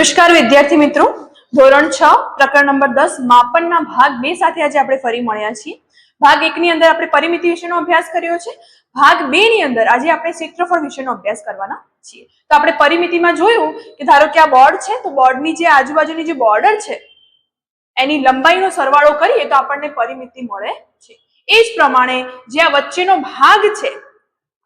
નમસ્કાર વિદ્યાર્થી મિત્રો. ધોરણ છ, પ્રકરણ નંબર દસ, માપનના ભાગ બે સાથે આજે આપણે ફરી મળ્યા છીએ. ભાગ એક ની અંદર આપણે પરિમિતિ વિશેનો અભ્યાસ કર્યો છે. ભાગ બે ની અંદર આજે આપણે ક્ષેત્રફળ વિશેનો અભ્યાસ કરવાના છીએ. તો આપણે પરિમિતિમાં જોયું કે ધારો કે આ બોર્ડ છે, તો બોર્ડની જે આજુબાજુની જે બોર્ડર છે, એની લંબાઈનો સરવાળો કરીએ તો આપણને પરિમિતિ મળે છે. એ જ પ્રમાણે જે આ વચ્ચેનો ભાગ છે,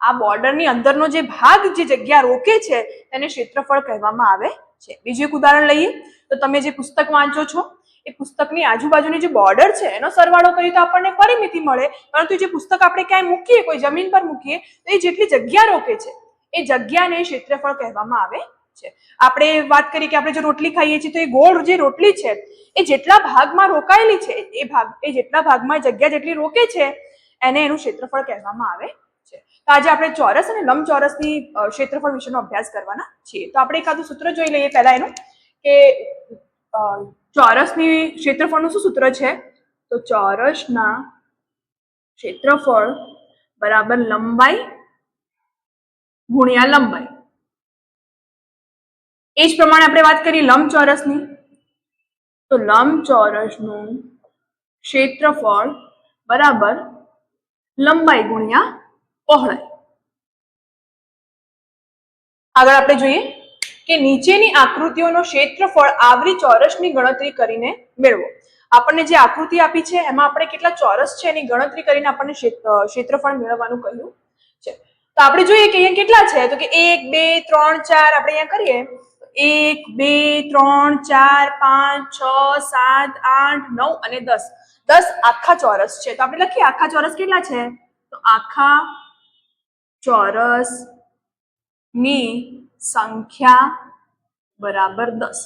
આ બોર્ડરની અંદરનો જે ભાગ જે જગ્યા રોકે છે, તેને ક્ષેત્રફળ કહેવામાં આવે છે. બીજું એક ઉદાહરણ લઈએ, તો તમે જે પુસ્તક વાંચો છો, એ પુસ્તકની આજુબાજુની જે બોર્ડર છે, એનો સરવાળો કરીએ તો આપણને પરિમિતિ મળે, પરંતુ જે પુસ્તક આપણે ક્યાંય મૂકીએ, કોઈ જમીન પર મૂકીએ, તો એ જેટલી જગ્યા રોકે છે, એ જગ્યાને ક્ષેત્રફળ કહેવામાં આવે છે. આપણે વાત કરીએ કે આપણે જો રોટલી ખાઈએ છીએ, તો એ ગોળ જે રોટલી છે, એ જેટલા ભાગમાં રોકાયેલી છે, એ ભાગ, એ જેટલા ભાગમાં જગ્યા જેટલી રોકે છે, એને એનું ક્ષેત્રફળ કહેવામાં આવે તો આજે આપણે ચોરસ અને લંબચોરસની ક્ષેત્રફળ વિશેનો અભ્યાસ કરવાના છીએ. તો આપણે એકાદું સૂત્ર જોઈ લઈએ પહેલા એનું, કે ચોરસની ક્ષેત્રફળનું શું સૂત્ર છે? તો ચોરસના ક્ષેત્રફળ બરાબર લંબાઈ ગુણ્યા લંબાઈ. એ જ પ્રમાણે આપણે વાત કરીએ લંબચોરસની. તો લંબચોરસનું ક્ષેત્રફળ બરાબર લંબાઈ ગુણ્યા પહોળાઈ. આગળ આપણે જોઈએ કે નીચેની આકૃતિઓનો ક્ષેત્રફળ આવરી ચોરસની ગણતરી કરીને મેળવો. આપણને જે આકૃતિ આપી છે, એમાં આપણે કેટલા ચોરસ છે એની ગણતરી કરીને આપણને ક્ષેત્રફળ મેળવવાનું કહ્યું છે. તો આપણે જોઈએ કે અહીંયા કેટલા છે? તો કે એક, બે, ત્રણ, ચાર આપણે અહીંયા કરીએ. એક, બે, ત્રણ, ચાર, પાંચ, છ, સાત, આઠ, નવ અને દસ. દસ આખા ચોરસ છે. તો આપણે લખીએ, આખા ચોરસ કેટલા છે? તો આખા ચોરસની સંખ્યા બરાબર દસ.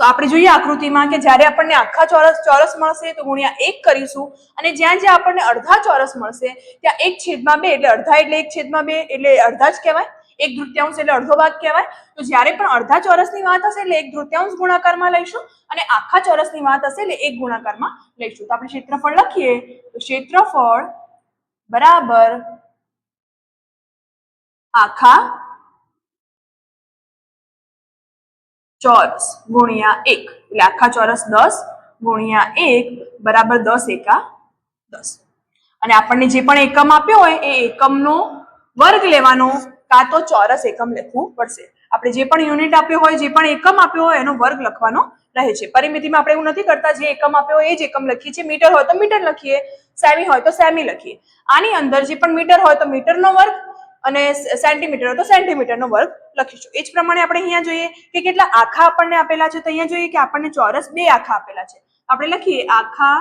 તો આપણે જોઈએ આકૃતિમાં કે જ્યારે આપણને આખા ચોરસ ચોરસ મળશે તો ગુણ્યા એક કરીશું. અને જ્યાં જ્યાં આપણને અડધા ચોરસ મળશે, ત્યાં એક છેદમાં બે એટલે અડધા એટલે એક છેદમાં બે એટલે અડધા જ કહેવાય. એક તૃતીયાંશ એટલે અડધો ભાગ કહેવાય. તો જ્યારે પણ અડધા ચોરસની વાત હશે એટલે એક તૃતીયાંશ ગુણાકારમાં લઈશું અને આખા ચોરસની વાત હશે એટલે એક ગુણાકારમાં લઈશું. તો આપણે ક્ષેત્રફળ લખીએ. તો ક્ષેત્રફળ બરાબર આખા ચોરસ ગુણ્યા એક. એટલે આખા ચોરસ દસ ગુણ્યા એક બરાબર દસ એકા દસ. અને આપણને જે પણ એકમ આપ્યો હોય એ એકમનો વર્ગ લેવાનો કાં તો ચોરસ એકમ લખવું પડશે. આપણે જે પણ યુનિટ આપ્યો હોય, જે પણ એકમ આપ્યો હોય એનો વર્ગ લખવાનો રહે છે. પરિમિતિમાં આપણે એવું નથી કરતા જે એકમ આપ્યો હોય એ જ એકમ લખીએ. છીએ મીટર હોય તો મીટર લખીએ. સેમી હોય તો સેમી લખીએ. આની અંદર જે પણ મીટર હોય તો મીટરનો વર્ગ અને સેન્ટીમીટર તો સેન્ટીમીટરનો વર્ગ લખીશું. એ જ પ્રમાણે આપણે અહીંયા જોઈએ કે કેટલા આખા આપણને આપેલા છે તો અહીંયા જોઈએ કે આપણને ચોરસ બે આખા આપેલા છે. આપણે લખીએ આખા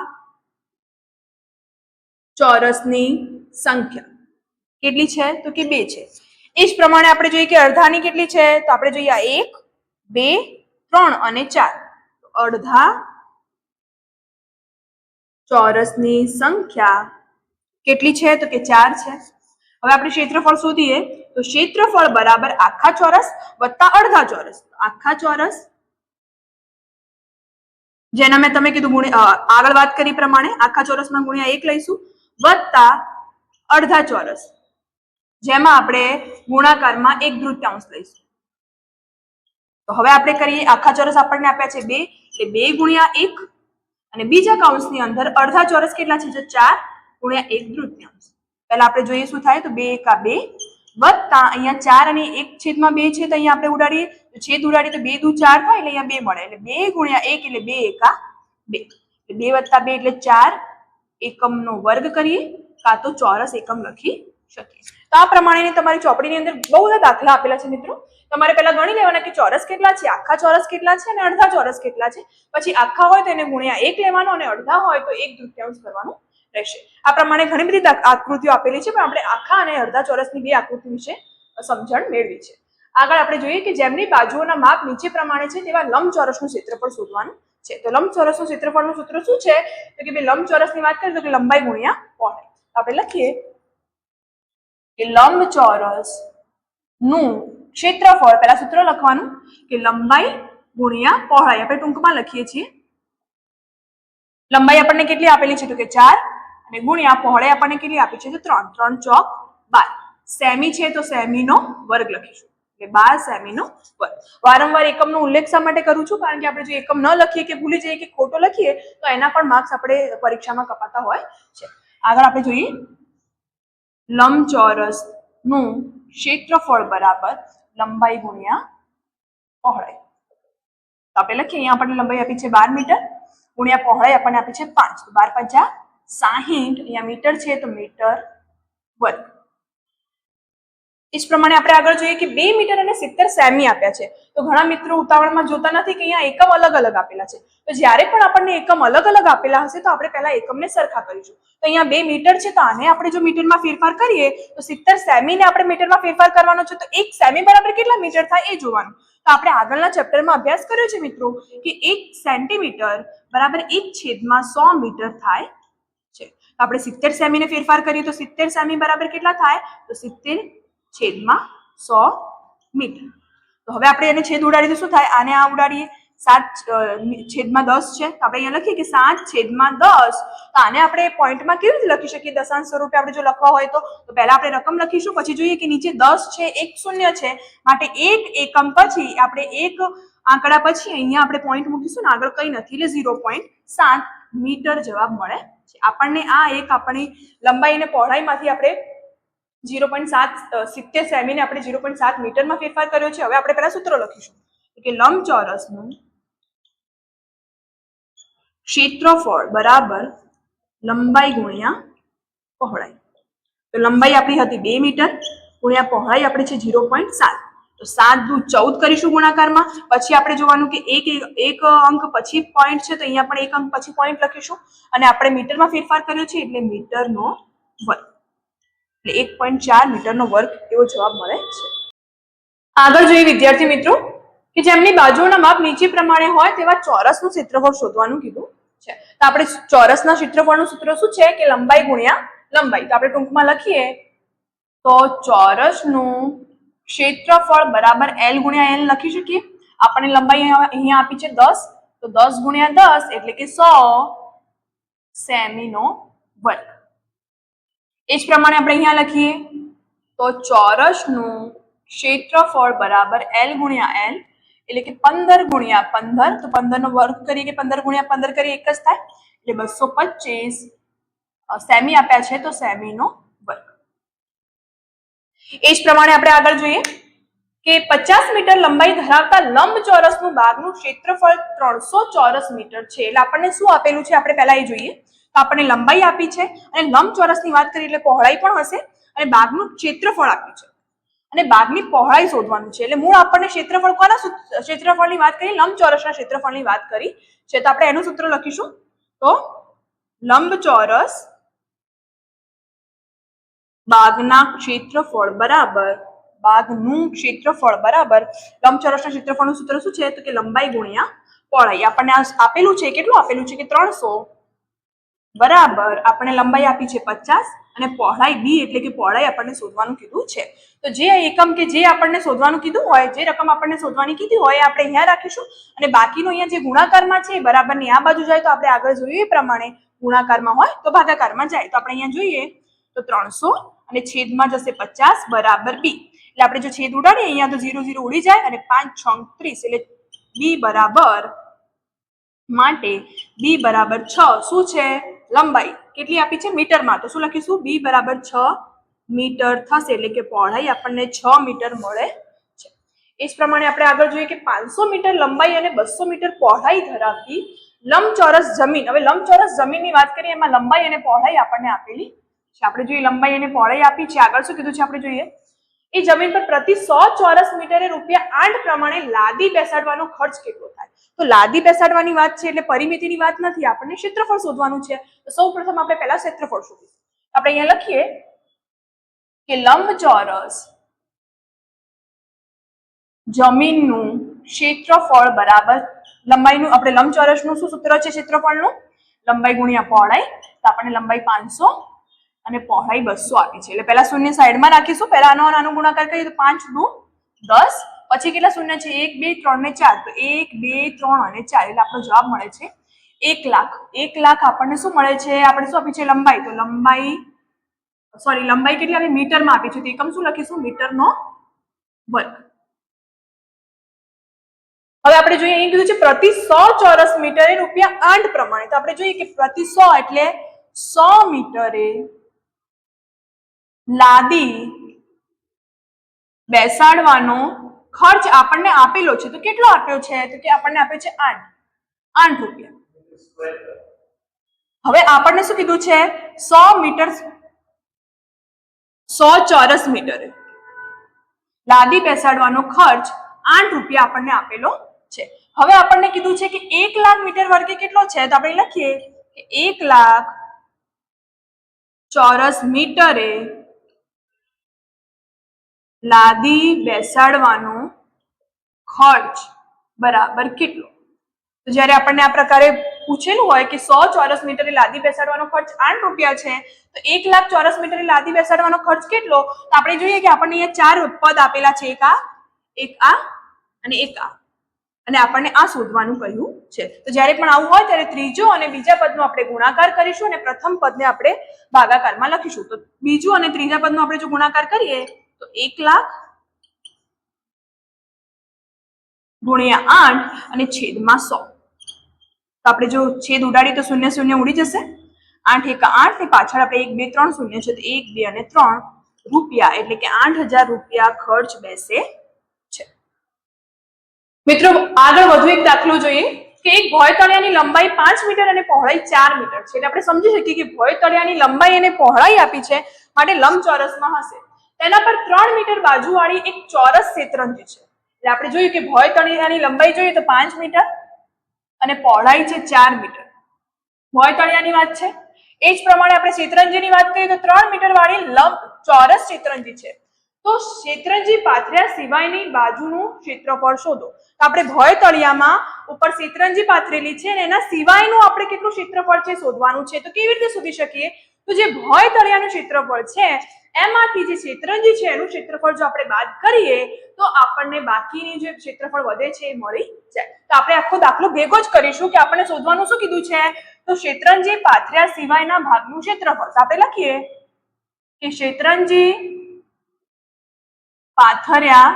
ચોરસની સંખ્યા. કેટલી છે? તો કે બે છે. એ જ પ્રમાણે આપણે જોઈએ કે અડધાની કેટલી છે? તો આપણે જોઈએ એક, બે, ત્રણ અને ચાર. અડધા ચોરસની સંખ્યા કેટલી છે? તો કે ચાર છે. હવે આપણે ક્ષેત્રફળ શોધીએ તો ક્ષેત્રફળ બરાબર આખા ચોરસ વત્તા અડધા ચોરસ. આખા ચોરસ જેના મેં તમે કીધું ગુણ્યા આગળ વાત કરી પ્રમાણે આખા ચોરસમાં ગુણ્યા એક લઈશું. વત્તા અડધા ચોરસ. જેમાં આપણે ગુણાકારમાં એક દૃત્યાંશ લઈશું. તો હવે આપણે કરીએ આખા ચોરસ આપણને આપ્યા છે બે. એટલે બે ગુણ્યા એક. અને બીજા કાઉન્સની અંદર અડધા ચોરસ કેટલા છે? જો ચાર ગુણ્યા એક તૃતીયાંશ પહેલા આપણે જોઈએ શું થાય તો બે એકા બે વત્તા અહીંયા ચાર અને એક છેદમાં બે છે તો અહીંયા આપણે ઉડાડીએ. તો છેદ ઉડાડીએ તો બે દુ ચાર થાય એટલે અહીંયા બે મળે. એટલે બે ગુણ્યા એક એટલે બે એકા બે. બે વત્તા બે એટલે ચાર એકમનો વર્ગ કરીએ. કાં તો ચોરસ એકમ લખી શકીએ. તો આ પ્રમાણેની તમારી ચોપડીની અંદર બહુ બધા દાખલા આપેલા છે મિત્રો. તમારે પહેલા ગણી લેવાના કે ચોરસ કેટલા છે, આખા ચોરસ કેટલા છે અને અડધા ચોરસ કેટલા છે. પછી આખા હોય તો એને ગુણ્યા એક લેવાનો અને અડધા હોય તો એક તૃતીયાંશ કરવાનું રહેશે. આ પ્રમાણે ઘણી બધી આકૃતિઓ આપેલી છે, પણ આપણે આખા અને અડધા ચોરસની બે આકૃતિ વિશે સમજણ મેળવી છે. આગળ આપણે જોઈએ કે જેમની બાજુઓના માપ નીચે પ્રમાણે છે, તેવા લંબચોરસનું ક્ષેત્રફળ શોધવાનું છે. તો લંબચોરસનું ક્ષેત્રફળનું સૂત્ર શું છે? તો કે ભાઈ લંબચોરસની વાત કરીએ તો કે લંબાઈ ગુણ્યા પહોળાઈ આપણે લખીએ કે લંબચોરસનું ક્ષેત્રફળ, પહેલા સૂત્ર લખવાનું, કે લંબાઈ ગુણ્યા પહોળાઈ આપણે ટૂંકમાં લખીએ છીએ. લંબાઈ આપણને કેટલી આપેલી છે? તો કે ચાર અને ગુણ્યા પહોળે આપણને કેટલી આપી છે? તો ત્રણ. ત્રણ ચોક બાર. સેમી છે તો સેમીનો વર્ગ લખીશું. એટલે બાર સેમીનો વર્ગ. વારંવાર એકમનો ઉલ્લેખ શા માટે કરું છું? કારણ કે આપણે જો એકમ ન લખીએ કે ભૂલી જઈએ કે ખોટો લખીએ, તો એના પણ માર્ક્સ આપણે પરીક્ષામાં કપાતા હોય છે. આગળ આપણે જોઈએ. લંબચોરસનું ક્ષેત્રફળ બરાબર લંબાઈ ગુણ્યા પહોળાઈ. તો આપણે લખીએ. અહીંયા આપણને લંબાઈ આપી છે બાર મીટર. ગુણ્યા પહોળાઈ આપણને આપી છે પાંચ. બાર પંચા સાહીઠ અહીંયા મીટર છે તો મીટર વર્ગ એ જ પ્રમાણે આપણે આગળ જોઈએ કે બે મીટર અને સિત્તેર સેમી આપ્યા છે. તો ઘણા મિત્રો ઉતાવળમાં જોતા નથી કે અહીંયા એકમ અલગ અલગ આપેલા છે. તો જ્યારે પણ આપણને એકમ અલગ અલગ આપેલા હશે તો આપણે પહેલા એકમને સરખા કરીશું. તો અહીંયા બે મીટર છે તો આને આપણે જો મીટરમાં ફેરફાર કરીએ તો સિત્તેર સેમીને આપણે મીટરમાં ફેરફાર કરવાનો છે તો એક સેમી બરાબર કેટલા મીટર થાય એ જોવાનું. તો આપણે આગળના ચેપ્ટરમાં અભ્યાસ કર્યો છે મિત્રો કે એક સેન્ટીમીટર બરાબર એક છેદમાં સો મીટર થાય આપણે સિત્તેર સેમીને ફેરફાર કરીએ તો સિત્તેર સેમી બરાબર કેટલા થાય? તો સિત્તેર છેદમાં સો મીટર. તો હવે આપણે એને છેદ ઉડાડીએ તો શું થાય? આને આ ઉડાડીએ. સાત છેદમાં દસ છે. તો આપણે અહીંયા લખીએ કે સાત છેદમાં દસ. તો આને આપણે પોઈન્ટમાં કેવી રીતે લખી શકીએ? દશાંશ સ્વરૂપે આપણે જો લખવા હોય તો? તો પહેલા આપણે રકમ લખીશું, પછી જોઈએ કે નીચે દસ છે, એક શૂન્ય છે. માટે એક એકમ પછી આપણે એક આંકડા પછી અહીંયા આપણે પોઈન્ટ મૂકીશું ને આગળ કંઈ નથી. એટલે ઝીરો પોઈન્ટ સાત મીટર જવાબ મળે છે. આપણને આ એક આપણી લંબાઈ અને પહોળાઈમાંથી આપણે ઝીરો પોઈન્ટ સાત સિત્તેર સેમીને આપણે ઝીરો પોઈન્ટ સાત મીટરમાં ફેરફાર કર્યો છે. હવે આપણે પહેલા સૂત્ર લખીશું. કે લંબચોરસનું ક્ષેત્રફળ બરાબર લંબાઈ ગુણ્યા પહોળાઈ. તો લંબાઈ આપણી હતી બે મીટર, ગુણ્યા પહોળાઈ આપણી છે ઝીરો પોઈન્ટ સાત. તો સાત દુ ચૌદ કરીશું ગુણાકારમાં. પછી આપણે જોવાનું કે એક એક અંક પછી પોઈન્ટ છે, તો અહીંયા પણ એક અંક પછી પોઈન્ટ લખીશું. અને આપણે મીટરમાં ફેરફાર કર્યો છે, એટલે મીટરનો વર્ગ. એટલે એક પોઈન્ટ ચાર મીટરનો વર્ગ એવો જવાબ મળે છે. આગળ જોઈએ વિદ્યાર્થી મિત્રો, કે જેમની બાજુઓના માપ નીચે પ્રમાણે હોય તેવા ચોરસનું ક્ષેત્રફળ શોધવાનું કીધું છે. તો આપણે ચોરસના ક્ષેત્રફળનું સૂત્ર શું છે? કે લંબાઈ ગુણ્યા લંબાઈ. તો આપણે ટૂંકમાં લખીએ તો ચોરસનું ક્ષેત્રફળ બરાબર એલ ગુણ્યા એલ લખી શકીએ? આપણને લંબાઈ અહીંયા આપી છે દસ. તો દસ ગુણ્યા દસ એટલે કે સો સેમીનો વર્ગ. એ જ પ્રમાણે આપણે અહીંયા લખીએ. તો ચોરસનું ક્ષેત્રફળ બરાબર એલ ગુણ્યા એલ એટલે કે પંદર ગુણ્યા પંદર. તો પંદર નો વર્ગ કરીએ કે પંદર ગુણ્યા પંદર કરીએ એક જ થાય? એટલે બસો પચીસ. સેમી આપ્યા છે તો સેમીનો એ જ પ્રમાણે આપણે આગળ જોઈએ કે પચાસ મીટર લંબાઈ ધરાવતા લંબચોરસનું બાગનું ક્ષેત્રફળ ત્રણસો ચોરસ મીટર છે. એટલે આપણને શું આપેલું છે? આપણે પહેલા એ જોઈએ. તો આપણને લંબાઈ આપી છે અને લંબચોરસની વાત કરીએ એટલે પહોળાઈ પણ હશે અને બાગનું ક્ષેત્રફળ આપ્યું છે. અને બાગની પહોળાઈ શોધવાનું છે. એટલે મૂળ આપણને ક્ષેત્રફળ કોના ક્ષેત્રફળની વાત કરી? લંબચોરસના ક્ષેત્રફળની વાત કરી છે. તો આપણે એનું સૂત્ર લખીશું. તો લંબચોરસ બાગના ક્ષેત્રફળ બરાબર બાગનું ક્ષેત્રફળ બરાબર, લંબચોરસના ક્ષેત્રફળનું સૂત્ર શું છે? તો કે લંબાઈ ગુણ્યા પહોળાઈ. આપણને આપેલું છે, કેટલું આપેલું છે? કે ત્રણસો. બરાબર આપણે લંબાઈ આપી છે પચાસ અને પહોળાઈ બી, એટલે કે પહોળાઈ આપણને શોધવાનું કીધું છે. તો જે એકમ કે જે આપણને શોધવાનું કીધું હોય, જે રકમ આપણને શોધવાની કીધી હોય આપણે અહીંયા રાખીશું. અને બાકીનો અહીંયા જે ગુણાકારમાં છે બરાબર બરાબરની આ બાજુ જાય, તો આપણે આગળ જોઈએ એ પ્રમાણે ગુણાકારમાં હોય, તો ભાગાકારમાં જાય. તો આપણે અહીંયા જોઈએ, તો ત્રણસો અને છેદમાં જશે પચાસ બરાબર બી. એટલે આપણે જો છેદ ઉડાડીએ, અહીંયા તો ઝીરો ઝીરો ઉડી જાય અને પાંચ છ ત્રીસ એટલે બી બરાબર માટે બી બરાબર છ. શું છે? લંબાઈ. કેટલી આપી છે? મીટરમાં. તો શું લખીશું? બી બરાબર છ મીટર થશે. એટલે કે પહોળાઈ આપણને છ મીટર મળે છે. એ જ પ્રમાણે આપણે આગળ જોઈએ કે પાંચસો મીટર લંબાઈ અને બસો મીટર પહોળાઈ ધરાવતી લંબચોરસ જમીન. હવે લંબચોરસ જમીનની વાત કરીએ, એમાં લંબાઈ અને પહોળાઈ આપણને આપેલી છે. આપણે જોઈએ લંબાઈ અને પહોળાઈ આપી છે, આગળ શું કીધું છે આપણે જોઈએ? એ જમીન પર પ્રતિ સો ચોરસ મીટરે રૂપિયા આઠ પ્રમાણે લાદી બેસાડવાનો ખર્ચ કેટલો થાય? તો લાદી બેસાડવાની વાત છે એટલે પરિમિતિની વાત નથી, આપણને ક્ષેત્રફળ શોધવાનું છે. તો સૌ પ્રથમ આપણે પહેલા ક્ષેત્રફળ શોધીશું. આપણે અહીંયા લખીએ કે લંબચોરસ જમીનનું ક્ષેત્રફળ બરાબર, લંબાઈનું આપણે લંબચોરસનું શું સૂત્ર છે ક્ષેત્રફળનું? લંબાઈ ગુણ્યા પહોળાઈ, તો આપણને લંબાઈ પાંચસો અને પહોળાઈ બસો આપી છે. એટલે પહેલા શૂન્ય સાઈડમાં રાખીશું. પહેલા આનો નાનો ગુણાકાર કરીએ તો પાંચ દુ દસ. પછી કેટલા શૂન્ય છે? એક, બે, ત્રણ ને ચાર. તો એક, બે, ત્રણ અને ચાર. એટલે આપણો જવાબ મળે છે એક લાખ. એક લાખ આપણને શું મળે છે? આપણે શું આપી છે? લંબાઈ. તો લંબાઈ સોરી લંબાઈ કેટલી આપી? મીટરમાં આપી છે. તો એકમ શું લખીશું? મીટરનો વર્ગ. હવે આપણે જોઈએ, અહીં કીધું છે પ્રતિ સો ચોરસ મીટરે રૂપિયા આઠ પ્રમાણે. તો આપણે જોઈએ કે પ્રતિ સો એટલે સો મીટરે લાદી બેસાડવાનો ખર્ચ આપણને આપેલો છે. તો કેટલો આપ્યો છે? તો કે આપણને આપ્યો છે આઠ. આઠ રૂપિયા. હવે આપણને શું કીધું છે? સો મીટર સો ચોરસ મીટરે. લાદી બેસાડવાનો ખર્ચ આઠ રૂપિયા આપણને આપેલો છે. હવે આપણને કીધું છે કે એક લાખ મીટર વર્ગે કેટલો છે? તો આપણે લખીએ કે એક લાખ ચોરસ મીટરે લાદી બેસાડવાનો ખર્ચ બરાબર કેટલો? તો જ્યારે આપણને આ પ્રકારે પૂછેલું હોય કે સો ચોરસ મીટરે લાદી બેસાડવાનો ખર્ચ આઠ રૂપિયા છે, તો એક લાખ ચોરસ મીટરે લાદી બેસાડવાનો ખર્ચ કેટલો? તો આપણે જોઈએ કે આપણને અહીંયા ચાર પદ આપેલા છે, એક આ એક આ અને એક આ. અને આપણને આ શોધવાનું કહ્યું છે. તો જ્યારે પણ આવું હોય ત્યારે ત્રીજો અને બીજા પદનો આપણે ગુણાકાર કરીશું અને પ્રથમ પદને આપણે ભાગાકારમાં લખીશું. તો બીજું અને ત્રીજા પદનો આપણે જો ગુણાકાર કરીએ તો એક લાખ ગુણ્યા આઠ અને છેદમાં સો. તો આપણે જો છેદ ઉડાડીએ તો શૂન્ય શૂન્ય ઉડી જશે. આઠ એક આઠ ને પાછળ આપણે એક બે ત્રણ શૂન્ય છે તો એક, બે અને ત્રણ રૂપિયા એટલે કે આઠ હજાર રૂપિયા ખર્ચ બેસે છે. મિત્રો, આગળ વધુ એક દાખલો જોઈએ કે એક ભોયતળિયાની લંબાઈ પાંચ મીટર અને પહોળાઈ ચાર મીટર છે. એટલે આપણે સમજી શકીએ કે ભોય તળિયાની લંબાઈ અને પહોળાઈ આપી છે. માટે લંબચોરસમાં હશે. તેના પર ત્રણ મીટર બાજુવાળી એક ચોરસ શેતરંજી છે. એટલે આપણે જોયું કે ભોય તળિયાની લંબાઈ જોઈએ તો પાંચ મીટર અને પહોળાઈ છે ચાર મીટર. ભોય તળિયાની વાત છે? એ જ પ્રમાણે આપણે શેતરંજીની વાત કરીએ તો ત્રણ મીટર વાળી લંબ ચોરસ શેતરંજી છે. તો શેતરંજી પાથર્યા સિવાયની બાજુનું ક્ષેત્રફળ શોધો. તો આપણે ભોય તળિયામાં ઉપર શેતરંજી પાથરેલી છે અને એના સિવાયનું આપણે કેટલું ક્ષેત્રફળ છે શોધવાનું છે? તો કેવી રીતે શોધી શકીએ? તો જે ભોય તળિયાનું ક્ષેત્રફળ છે, એમાંથી જે શેતરંજી છે, એનું ક્ષેત્રફળ જો આપણે બાદ કરીએ, તો આપણને બાકીની જે ક્ષેત્રફળ વધે છે એ મળી જાય. તો આપણે આખો દાખલો ભેગો જ કરીશું કે આપણને શોધવાનું શું કીધું છે? તો શેતરંજી પાથર્યા સિવાયના ભાગનું ક્ષેત્રફળ. આપણે લખીએ કે શેતરંજી પાથર્યા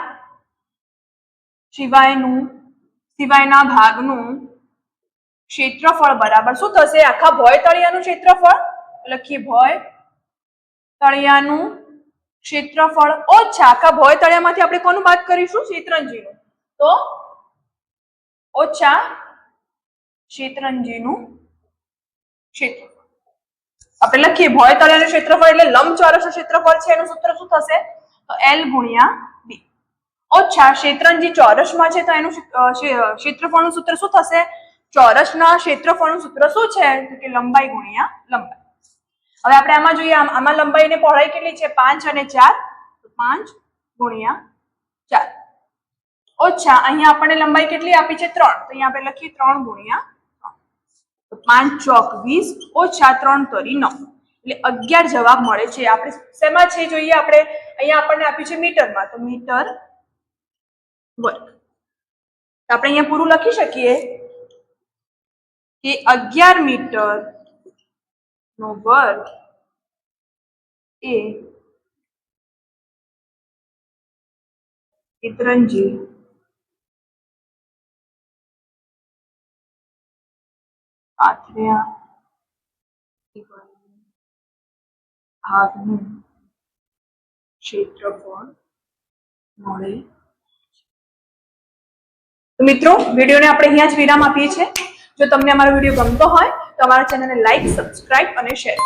સિવાયનું, સિવાયના ભાગનું ક્ષેત્રફળ બરાબર શું થશે? આખા ભોય તળિયાનું ક્ષેત્રફળ? લખીએ ભોય. તળિયાનું ક્ષેત્રફળ ઓછા. આખા ભોય તળિયામાંથી આપણે કોનું વાત કરીશું? શેતરંજીનું. તો ઓછા શેતરંજીનું ક્ષેત્રફળ. આપણે લખીએ ભોય તળિયાનું ક્ષેત્રફળ એટલે લંબચોરસનું ક્ષેત્રફળ છે, એનું સૂત્ર શું થશે? તો એલ ગુણ્યા બી ઓછા શેતરંજી ચોરસમાં છે, તો એનું ક્ષેત્રફળનું સૂત્ર શું થશે? ચોરસના ક્ષેત્રફળનું સૂત્ર શું છે? તો કે લંબાઈ ગુણ્યા લંબાઈ. હવે આપણે આમાં જોઈએ, આમ- લંબાઈ અને પહોળાઈ કેટલી છે? પાંચ અને ચાર? પાંચ ગુણ્યા ચાર. ઓછા, અહીંયા આપણને લંબાઈ કેટલી આપી છે? ત્રણ. તો અહીંયા આપણે લખીએ ત્રણ ગુણ્યા પાંચ ચોક વીસ, ઓછા ત્રણ તરી નવ. એટલે અગિયાર જવાબ મળે છે. આપણે શેમાં છે જોઈએ આપણે? અહીંયા આપણને આપ્યું છે મીટરમાં. તો મીટર વર્ગ. આપણે અહીંયા પૂરું લખી શકીએ કે અગિયાર મીટર નો વર્ગ એ ચિત્રંજી પાથર્યા ભાગનું ક્ષેત્રફળ મળે તો મિત્રો, વિડીયોને આપણે અહીંયા જ વિરામ આપીએ છીએ. જો તમને અમારો વીડિયો ગમતો હોય તો અમારા ચેનલને લાઈક સબસ્ક્રાઇબ અને શેર